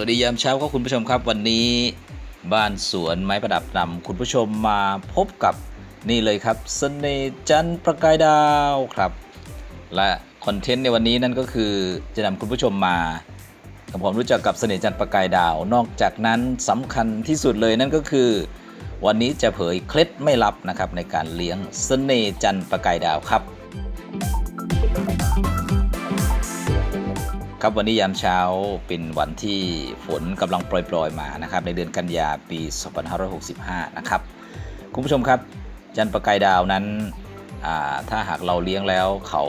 วัสดียามเช้าครับคุณผู้ชมครับวันนี้บ้านสวนไม้ประดับนำคุณผู้ชมมาพบกับนี่เลยครับเสน่จันประกายดาวครับ และคอนเทนต์ในวันนี้นั่นก็คือจะนำคุณผู้ชมมาทำความรู้จักกับเสน่จันประกายดาว นอกจากนั้นสำคัญที่สุดเลยนั่นก็คือ วันนี้จะเผยเคล็ดไม่ลับนะครับในการเลี้ยงเสน่จันประกายดาวครับ ครับวันนี้ยามเช้าเป็นวันที่ฝนกำลังโปรยๆมานะครับในเดือนกันยาปี 2565 นะครับ คุณผู้ชมครับ จันประกายดาวนั้น ถ้าหากเราเลี้ยงแล้วเขา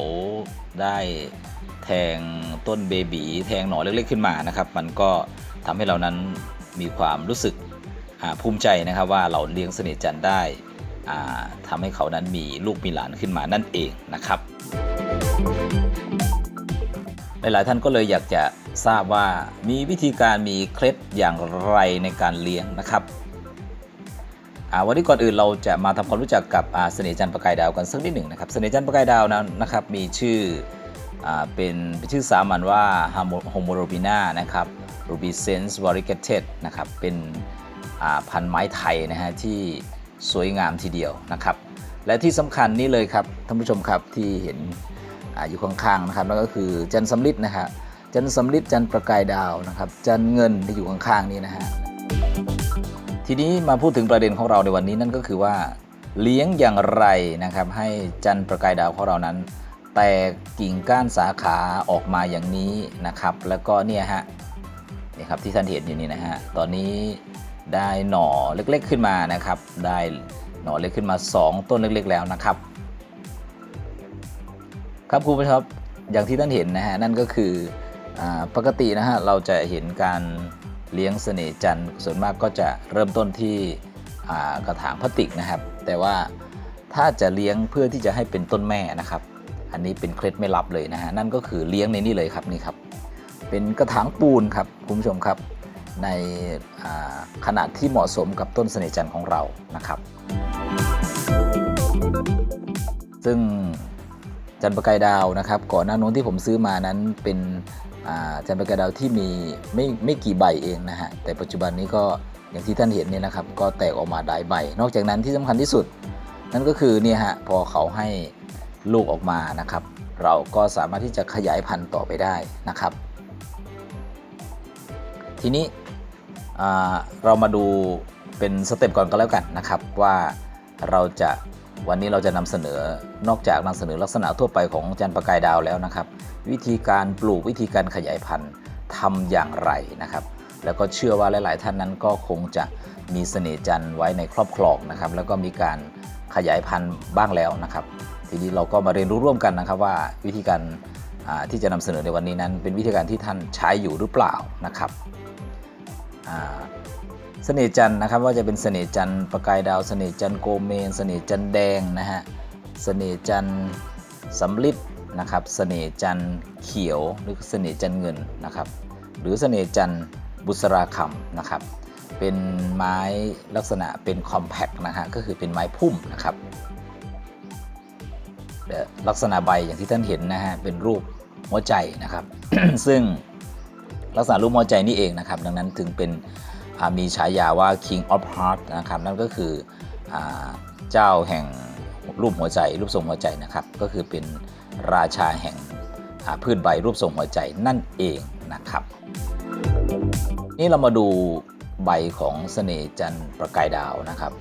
ได้แทงต้นเบบีแทงหน่อเล็กๆขึ้นมานะครับ มันก็ทำให้เรานั้นมีความรู้สึกภูมิใจนะครับว่าเราเลี้ยงเสน่ห์จันได้ทำให้เขานั้นมีลูกมีหลานขึ้นมานั่นเองนะครับ หลาย ๆ ท่านก็เลยอยากจะทราบว่ามีวิธีการมีเคล็ดอย่างไรในการเลี้ยงนะครับอาวันนี้ก่อนอื่นเราจะมาทำความรู้จักกับเสน่ห์จันทร์ประกายดาวกันสักนิดหนึ่งนะครับเสน่ห์จันทร์ประกายดาวนั้นะครับมีชื่ออเป็นชื่อสามัญว่า Homorobina นะครับ Rubescens variegated นะครับเป็นพันธุ์ไม้ไทยนะฮะที่สวยงามทีเดียวนะครับ และที่สำคัญนี่เลยครับท่านผู้ชมครับที่เห็น อายู่ข้างๆนะครับนั่นก็คือจันทร์สำลิดนะฮะจันทร์สำลิดจันประกายดาวนะครับจันเงินที่อยู่ข้างๆนี้นะฮะทีนี้มาพูดถึงประเด็นของเราในวันนี้นั่นก็คือว่า เลี้ยงอย่างไรนะครับ ให้จันประกายดาวของเรานั้น แตกกิ่งก้านสาขาออกมาอย่างนี้นะครับ แล้วก็เนี่ยฮะนี่ครับที่ท่านเห็นอยู่นี่นะฮะตอนนี้ได้หน่อเล็กๆขึ้นมานะครับ ได้หน่อเล็กขึ้นมา 2 ต้นเล็กๆแล้วนะครับ ครับคุณผู้ชมครับอย่างที่ท่านเห็นนะฮะนั่นก็คืออปกตินะฮะเราจะเห็นการเลี้ยงเสน่จันทร์ส่วนมากก็จะเริ่มต้นที่กระถางพลาสติกนะครับ แต่ว่าถ้าจะเลี้ยงเพื่อที่จะให้เป็นต้นแม่นะครับ อันนี้เป็นเคล็ดไม่ลับเลยนะฮะนั่นก็คือเลี้ยงในนี่เลยครับนี่ครับ เป็นกระถางปูนครับคุณผู้ชมครับ ในขนาดที่เหมาะสมกับต้นเสน่จันทร์ของเรานะครับ ซึ่ง จันประกายดาวนะครับก่อนหน้านู้นที่ผมซื้อมานั้นเป็นจันประกายดาวที่มีไม่ไม่กี่ใบเองนะฮะแต่ปัจจุบันนี้ก็อย่างที่ท่านเห็นเนี่ยนะครับก็แตกออกมาหลายใบ นอกจากนั้นที่สำคัญที่สุด นั่นก็คือเนี่ยฮะพอเขาให้ลูกออกมานะครับ เราก็สามารถที่จะขยายพันธุ์ต่อไปได้นะครับ ทีนี้เรามาดูเป็นสเต็ปก่อนก็แล้วกันนะครับว่าเราจะ วันนี้เราจะนำเสนอนอกจากนำเสนอลักษณะทั่วไปของจันทร์ประกายดาวแล้วนะครับ วิธีการปลูกวิธีการขยายพันธุ์ทำอย่างไรนะครับ แล้วก็เชื่อว่าหลาย ๆ ท่านนั้นก็คงจะมีเสน่ห์จันทร์ไว้ในครอบครองนะครับ แล้วก็มีการขยายพันธุ์บ้างแล้วนะครับ ทีนี้เราก็มาเรียนรู้ร่วมกันนะครับว่าวิธีการที่จะนำเสนอในวันนี้นั้น เป็นวิธีการที่ท่านใช้อยู่หรือเปล่านะครับ เสน่ห์จันนะครับว่าจะเป็นเสน่ห์จันประกายดาวเสน่ห์จันโกเมนเสน่ห์จันแดงนะฮะเสน่ห์จันสำลิดนะครับเสน่ห์จันเขียวหรือเสน่ห์จันเงินนะครับ หรือเสน่ห์จันบุษราคำนะครับ เป็นไม้ลักษณะเป็นคอมแพคนะฮะก็คือเป็นไม้พุ่มนะครับลักษณะใบอย่างที่ท่านเห็นนะฮะเป็นรูปหัวใจนะครับ ซึ่งลักษณะรูปหัวใจนี่เองนะครับ ดังนั้นถึงเป็น มีฉายาว่า King of Heart นะครับนั่นก็คืออเจ้าแห่งรูปหัวใจ รูปทรงหัวใจนะครับ ก็คือเป็นราชาแห่งพืชใบรูปทรงหัวใจนั่นเองนะครับ นี่เรามาดูใบของเสน่ห์จันประกายดาวนะครับ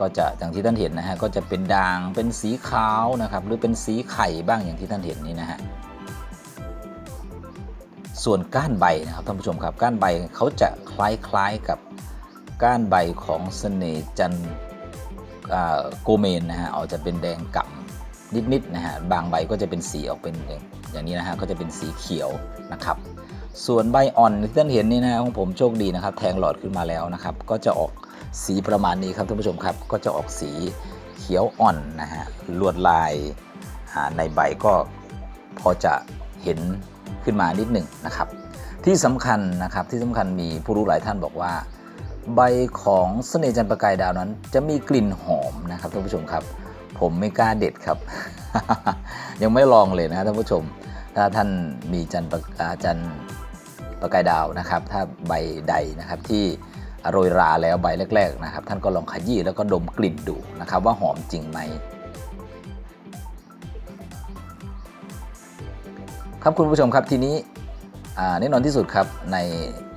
ก็จะอย่างที่ท่านเห็นนะฮะก็จะเป็นด่างเป็นสีขาวนะครับ หรือเป็นสีไข่บ้างอย่างที่ท่านเห็นนี่นะฮะ ส่วนก้านใบนะครับท่านผู้ชมครับก้านใบเขาจะคล้ายๆกับก้านใบของเสน่จันโกเมนนะฮะออกจะเป็นแดงก่ำนิดๆนะฮะบางใบก็จะเป็นสีออกเป็นอย่างนี้นะฮะก็จะเป็นสีเขียวนะครับ ส่วนใบอ่อนที่ท่านเห็นนี่นะฮะของผมโชคดีนะครับ แทงหลอดขึ้นมาแล้วนะครับ ก็จะออกสีประมาณนี้ครับท่านผู้ชมครับ ก็จะออกสีเขียวอ่อนนะฮะลวดลายในใบก็พอจะเห็น ขึ้นมานิดหนึ่งนะครับ ที่สำคัญนะครับที่สำคัญมีผู้รู้หลายท่านบอกว่า ใบของเสน่ห์จันประกายดาวนั้น จะมีกลิ่นหอมนะครับท่านผู้ชมครับ ผมไม่กล้าเด็ดครับ ยังไม่ลองเลยนะท่านผู้ชม ถ้าท่านมีจันประอ่าจันประกายดาวนะครับ ถ้าใบใดนะครับที่โรยราแล้วใบแรก ๆนะครับ ท่านก็ลองขยี้แล้วก็ดมกลิ่นดูนะครับ ว่าหอมจริงไหม ครับคุณผู้ชมครับทีนี้แน่นอนที่สุดครับใน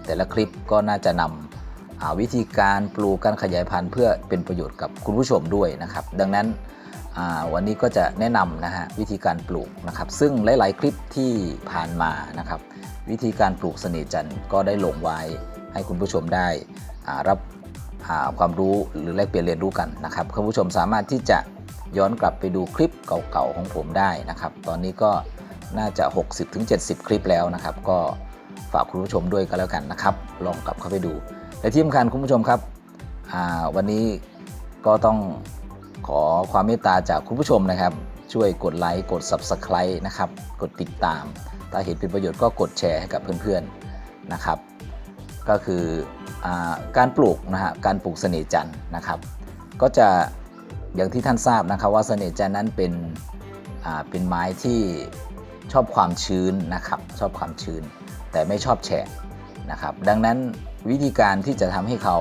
แต่ละคลิปก็น่าจะนำอ่าวิธีการปลูกการขยายพันธุ์ เพื่อเป็นประโยชน์กับคุณผู้ชมด้วยนะครับ ดังนั้นวันนี้ก็จะแนะนำนะฮะวิธีการปลูกนะครับ ซึ่งหลาย ๆ คลิปที่ผ่านมานะครับ วิธีการปลูกเสน่จันทร์ก็ได้ลงไว้ให้คุณผู้ชมได้รับความรู้หรือแลกเปลี่ยนเรียนรู้กันนะครับคุณผู้ชมสามารถที่จะย้อนกลับไปดูคลิปเก่าๆของผมได้นะครับ ตอนนี้ก็ น่าจะ 60-70 คลิปแล้วนะครับ ก็ฝากคุณผู้ชมด้วยกันแล้วกันนะครับ ลองกลับเข้าไปดู และที่สำคัญคุณผู้ชมครับวันนี้ก็ต้องขอความเมตตาจากคุณผู้ชมนะครับ ช่วยกดไลค์กด Subscribe นะครับ กดติดตาม ถ้าเห็นเป็นประโยชน์ก็กดแชร์ให้กับเพื่อนๆนะครับ ก็คืออการปลูกนะฮะการปลูกเสน่ห์จันทร์นะครับ ก็จะอย่างที่ท่านทราบนะครับว่าเสน่ห์จันทร์นั้นเป็นเป็นไม้ที่ ชอบความชื้นนะครับ ชอบความชื้น แต่ไม่ชอบแฉะนะครับ ดังนั้นวิธีการที่จะทำให้เขา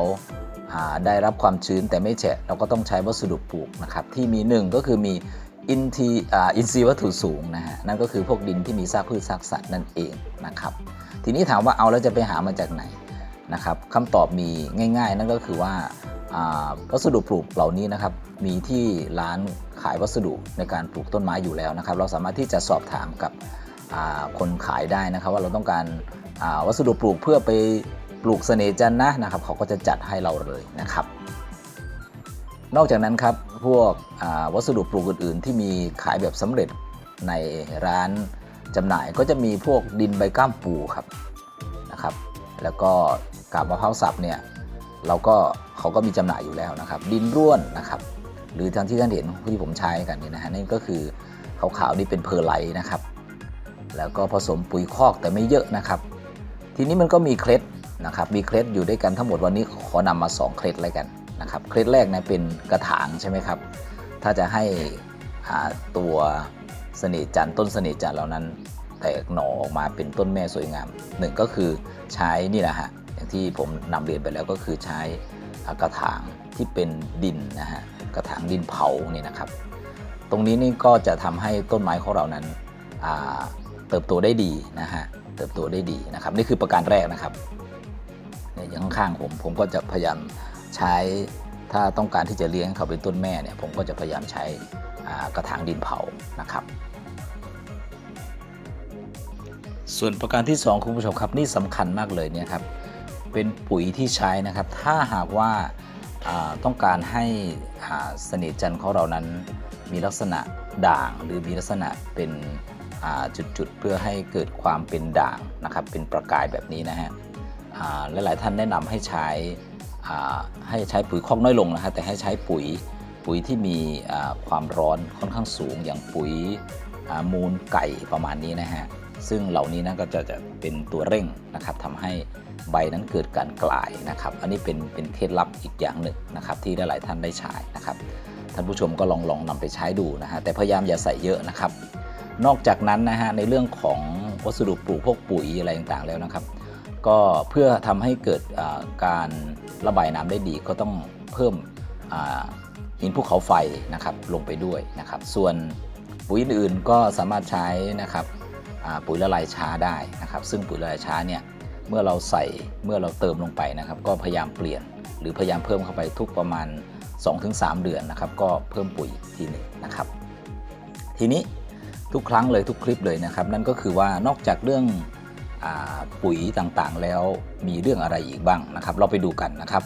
ได้รับความชื้นแต่ไม่แฉะเราก็ต้องใช้วัสดุปลูกนะครับที่มีหนึ่งก็คือมีอินทีอินทรีย์วัตถุสูงนะฮะนั่นก็คือพวกดินที่มีซากพืชซากสัตว์นั่นเองนะครับ ทีนี้ถามว่าเอาแล้วจะไปหามาจากไหนนะครับคำตอบมีง่าย ๆ นั่นก็คือว่าวัสดุปลูกเหล่านี้นะครับมีที่ร้าน ขายวัสดุในการปลูกต้นไม้อยู่แล้วนะครับ เราสามารถที่จะสอบถามกับคนขายได้นะครับ ว่าเราต้องการวัสดุปลูกเพื่อไปปลูกเสน่จันนะนะครับ เขาก็จะจัดให้เราเลยนะครับ นอกจากนั้นครับพวกวัสดุปลูกอื่น ๆ ที่มีขายแบบสำเร็จในร้านจำหน่ายก็จะมีพวกดินใบก้ามปูครับนะครับ แล้วก็กาบมะพร้าวสับเนี่ยเราก็เขาก็มีจำหน่ายอยู่แล้วนะครับ ดินร่วนนะครับ หรือทางที่ท่านเห็นที่ผมใช้กันเนี่ยนะฮะนั่นก็คือขาวๆนี่เป็นเพอร์ไลท์นะครับ แล้วก็ผสมปุ๋ยคอกแต่ไม่เยอะนะครับ ทีนี้มันก็มีเคล็ดนะครับ มีเคล็ดอยู่ด้วยกันทั้งหมดวันนี้ขอนำมา 2 เคล็ดเลยกันนะครับ เคล็ดแรกนะเป็นกระถางใช่ไหมครับ ถ้าจะให้ตัวสน่ห์จันต้นสน่ห์จันเหล่านั้นแตกหน่อออกมาเป็นต้นแม่สวยงามหนึ่งก็คือใช้นี่แหละฮะอย่างที่ผมนำเรียนไปแล้วก็คือใช้กระถางที่เป็นดินนะฮะ กระถางดินเผาเนี่ยนะครับ ตรงนี้นี่ก็จะทำให้ต้นไม้ของเรานั้นอ่าเติบโตได้ดีนะฮะเติบโตได้ดีนะครับ นี่คือประการแรกนะครับเนี่ยอย่างข้างๆผมผมก็จะพยายามใช้ถ้าต้องการที่จะเลี้ยงเขาเป็นต้นแม่เนี่ยผมก็จะพยายามใช้กระถางดินเผานะครับ ส่วนประการที่ 2 คุณผู้ชมครับนี่สำคัญมากเลยเนี่ยครับเป็นปุ๋ยที่ใช้นะครับ ถ้าหากว่า ต้องการให้เสน่ห์จันทร์ของเรานั้นมีลักษณะด่างหรือมีลักษณะเป็นจุดๆ เพื่อให้เกิดความเป็นด่างนะครับเป็นประกายแบบนี้นะฮะหลายๆท่านแนะนำให้ใช้ให้ใช้ปุ๋ยคอกน้อยลงนะฮะแต่ให้ใช้ปุ๋ยปุ๋ยที่มีความร้อนค่อนข้างสูงอย่างปุ๋ยมูลไก่ประมาณนี้นะฮะ ซึ่งเหล่านี้นะก็จะจะเป็นตัวเร่งนะครับทำให้ใบนั้นเกิดการกลายนะครับ อันนี้เป็นเป็นเคล็ดลับอีกอย่างหนึ่งนะครับ ที่หลายท่านได้ใช้นะครับท่านผู้ชมก็ลองลองนำไปใช้ดูนะฮะแต่พยายามอย่าใส่เยอะนะครับ นอกจากนั้นนะฮะในเรื่องของวัสดุปลูกพวกปุ๋ยอะไรต่างๆแล้วนะครับ ก็เพื่อทำให้เกิดการระบายน้ำได้ดีก็ต้องเพิ่มหินภูเขาไฟนะครับลงไปด้วยนะครับ ส่วนปุ๋ยอื่นก็สามารถใช้นะครับ ปุ๋ยละลายช้าได้นะครับ ซึ่งปุ๋ยละลายช้าเนี่ยเมื่อเราใส่เมื่อเราเติมลงไปนะครับ ก็พยายามเปลี่ยนหรือพยายามเพิ่มเข้าไปทุกประมาณ 2-3 เดือนนะครับ ก็เพิ่มปุ๋ยทีหนึ่งนะครับ ทีนี้ทุกครั้งเลยทุกคลิปเลยนะครับ นั่นก็คือว่านอกจากเรื่องอปุ๋ยต่างๆ แล้วมีเรื่องอะไรอีกบ้างนะครับ เราไปดูกันนะครับ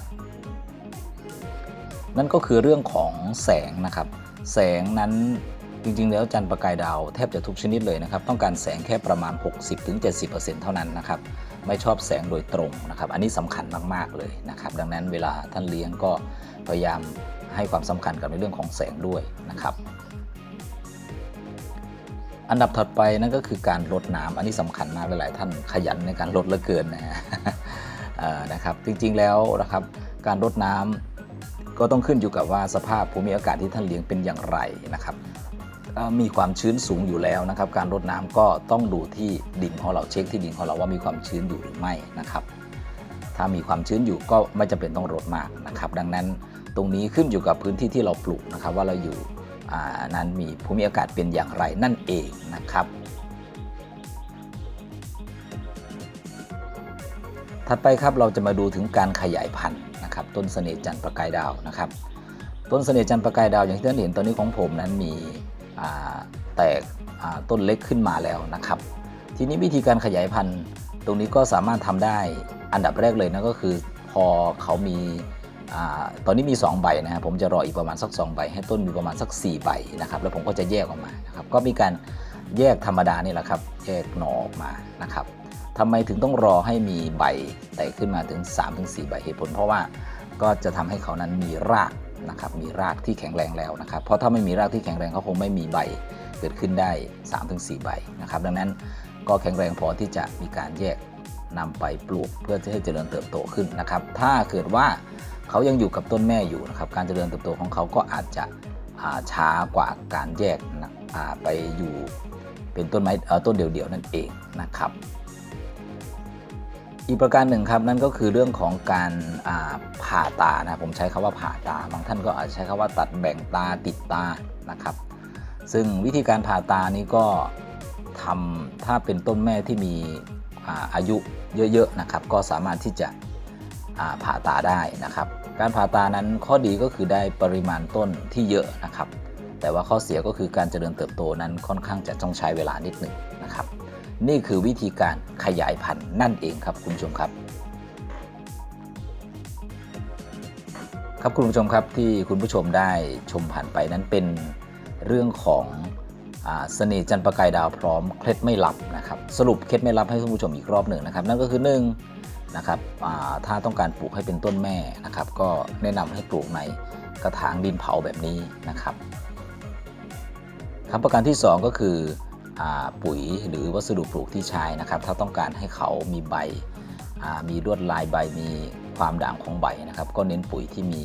นั่นก็คือเรื่องของแสงนะครับ แสงนั้น จริงๆ แล้วจันทร์ประกายดาวแทบจะทุกชนิดเลยนะครับ ต้องการแสงแค่ประมาณ 60-70%เท่านั้นนะครับ ไม่ชอบแสงโดยตรงนะครับ อันนี้สำคัญมาก ๆ เลยนะครับ ดังนั้นเวลาท่านเลี้ยงก็พยายามให้ความสำคัญกับในเรื่องของแสงด้วยนะครับ อันดับถัดไปนั่นก็คือการรดน้ำอันนี้สำคัญมากหลายๆท่านขยันในการรดเหลือเกินนะนะครับ จริงๆแล้วนะครับการรดน้ำก็ต้องขึ้นอยู่กับว่าสภาพภูมิอากาศที่ท่านเลี้ยงเป็นอย่างไรนะครับ มีความชื้นสูงอยู่แล้วนะครับ การรดน้ำก็ต้องดูที่ดินของเราเช็คที่ดินของเราว่ามีความชื้นอยู่หรือไม่นะครับ ถ้ามีความชื้นอยู่ก็ไม่จำเป็นต้องรดมากนะครับ ดังนั้นตรงนี้ขึ้นอยู่กับพื้นที่ที่เราปลูกนะครับ ว่าเราอยู่นั้นมีภูมิอากาศเป็นอย่างไรนั่นเองนะครับ ถัดไปครับเราจะมาดูถึงการขยายพันธุ์นะครับ ต้นเสน่ห์จันทร์ประกายดาวนะครับ ต้นเสน่ห์จันทร์ประกายดาวอย่างที่ท่านเห็นตอนนี้ของผมนั้นมี แตกต้นเล็กขึ้นมาแล้วนะครับ ทีนี้วิธีการขยายพันธุ์ตรงนี้ก็สามารถทำได้อันดับแรกเลยนะก็คือพอเขามีตอนนี้มี 2 ใบนะครับผมจะรออีกประมาณสัก 2 ใบ ให้ต้นมีประมาณสัก 4 ใบนะครับแล้วผมก็จะแยกออกมานะครับก็มีการแยกธรรมดานี่แหละครับแยกหน่อออกมานะครับทำไมถึงต้องรอให้มีใบแตกขึ้นมาถึง 3-4 ใบเหตุผล เพราะว่าก็จะทำให้เขานั้นมีราก นะครับมีรากที่แข็งแรงแล้วนะครับ เพราะถ้าไม่มีรากที่แข็งแรงเขาคงไม่มีใบเกิดขึ้นได้ 3-4 ใบนะครับ ดังนั้นก็แข็งแรงพอที่จะมีการแยกนำไปปลูกเพื่อจะให้เจริญเติบโตขึ้นนะครับ ถ้าเกิดว่าเขายังอยู่กับต้นแม่อยู่นะครับ การเจริญเติบโตของเขาก็อาจจะาช้ากว่าการแยกไปอยู่เป็นต้นไม้ต้นเดี่ยวๆนั่นเองนะครับ อีกประการหนึ่งครับนั่นก็คือเรื่องของการผ่าตานะผมใช้คำว่าผ่าตา บางท่านก็อาจจะใช้คำว่าตัดแบ่งตาติดตานะครับ ซึ่งวิธีการผ่าตานี้ก็ทำถ้าเป็นต้นแม่ที่มีอาอายุเยอะๆนะครับ ก็สามารถที่จะผ่าตาได้นะครับ การผ่าตานั้นข้อดีก็คือได้ปริมาณต้นที่เยอะนะครับ แต่ว่าข้อเสียก็คือการเจริญเติบโตนั้นค่อนข้างจะต้องใช้เวลานิดหนึ่งนะครับ นี่คือวิธีการขยายพันธุ์นั่นเองครับคุณผู้ชมครับ ครับคุณผู้ชมครับที่คุณผู้ชมได้ชมผ่านไปนั้นเป็นเรื่องของอาเสน่ห์จันประกายดาวพร้อมเคล็ดไม่ลับนะครับสรุปเคล็ดไม่ลับให้คุณผู้ชมอีกรอบหนึ่งนะครับ นั่นก็คือ1นนะครับถ้าต้องการปลูกให้เป็นต้นแม่นะครับ ก็แนะนำให้ปลูกในกระถางดินเผาแบบนี้นะครับครับประการที่ 2 ก็คือ ปุ๋ยหรือวัสดุปลูกที่ใช้นะครับ ถ้าต้องการให้เขามีใบมีลวดลายใบมีความด่างของใบนะครับ ก็เน้นปุ๋ยที่มี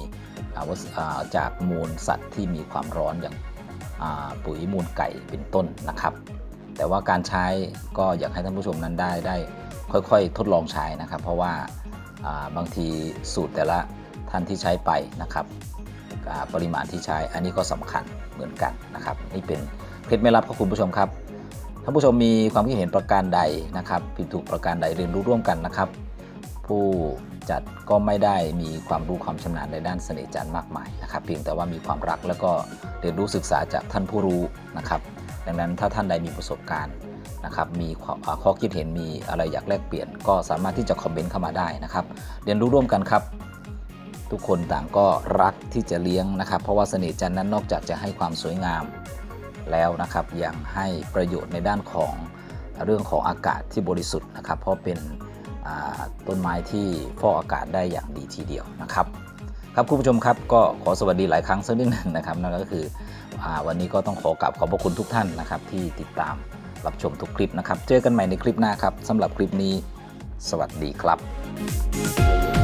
าจากมูลสัตว์ที่มีความร้อนอย่างาปุ๋ยมูลไก่เป็นต้นนะครับ แต่ว่าการใช้ก็อยากให้ท่านผู้ชมนั้นได้ได้ค่อยๆ ทดลองใช้นะครับ เพราะว่าาบางทีสูตรแต่ละท่านที่ใช้ไปนะครับปริมาณที่ใช้อันนี้ก็สำคัญเหมือนกันนะครับ นี่เป็นเคล็ดไม่ลับของคุณผู้ชมครับ ท่านผู้ชมมีความคิดเห็นประการใดนะครับ ผิดถูกประการใดเรียนรู้ร่วมกันนะครับ ผู้จัดก็ไม่ได้มีความรู้ความชำนาญในด้านเสน่ห์จันทร์มากมายนะครับ เพียงแต่ว่ามีความรักแล้วก็เรียนรู้ศึกษาจากท่านผู้รู้นะครับ ดังนั้นถ้าท่านใดมีประสบการณ์นะครับ มีข้ออ่าข้อคิดเห็นมีอะไรอยากแลกเปลี่ยน ก็สามารถที่จะคอมเมนต์เข้ามาได้นะครับ เรียนรู้ร่วมกันครับ ทุกคนต่างก็รักที่จะเลี้ยงนะครับ เพราะว่าเสน่ห์จันทร์นั้นนอกจากจะให้ความสวยงาม แล้วนะครับยังให้ประโยชน์ในด้านของเรื่องของอากาศที่บริสุทธิ์นะครับ เพราะเป็นต้นไม้ที่ฟอกอากาศได้อย่างดีทีเดียวนะครับ ครับคุณผู้ชมครับก็ขอสวัสดีหลายครั้งสักนิดหนึ่งนะครับนั่นก็คืออวันนี้ก็ต้องขอกราบขอบพระคุณทุกท่านนะครับ ที่ติดตามรับชมทุกคลิปนะครับ เจอกันใหม่ในคลิปหน้าครับสำหรับคลิปนี้ สวัสดีครับ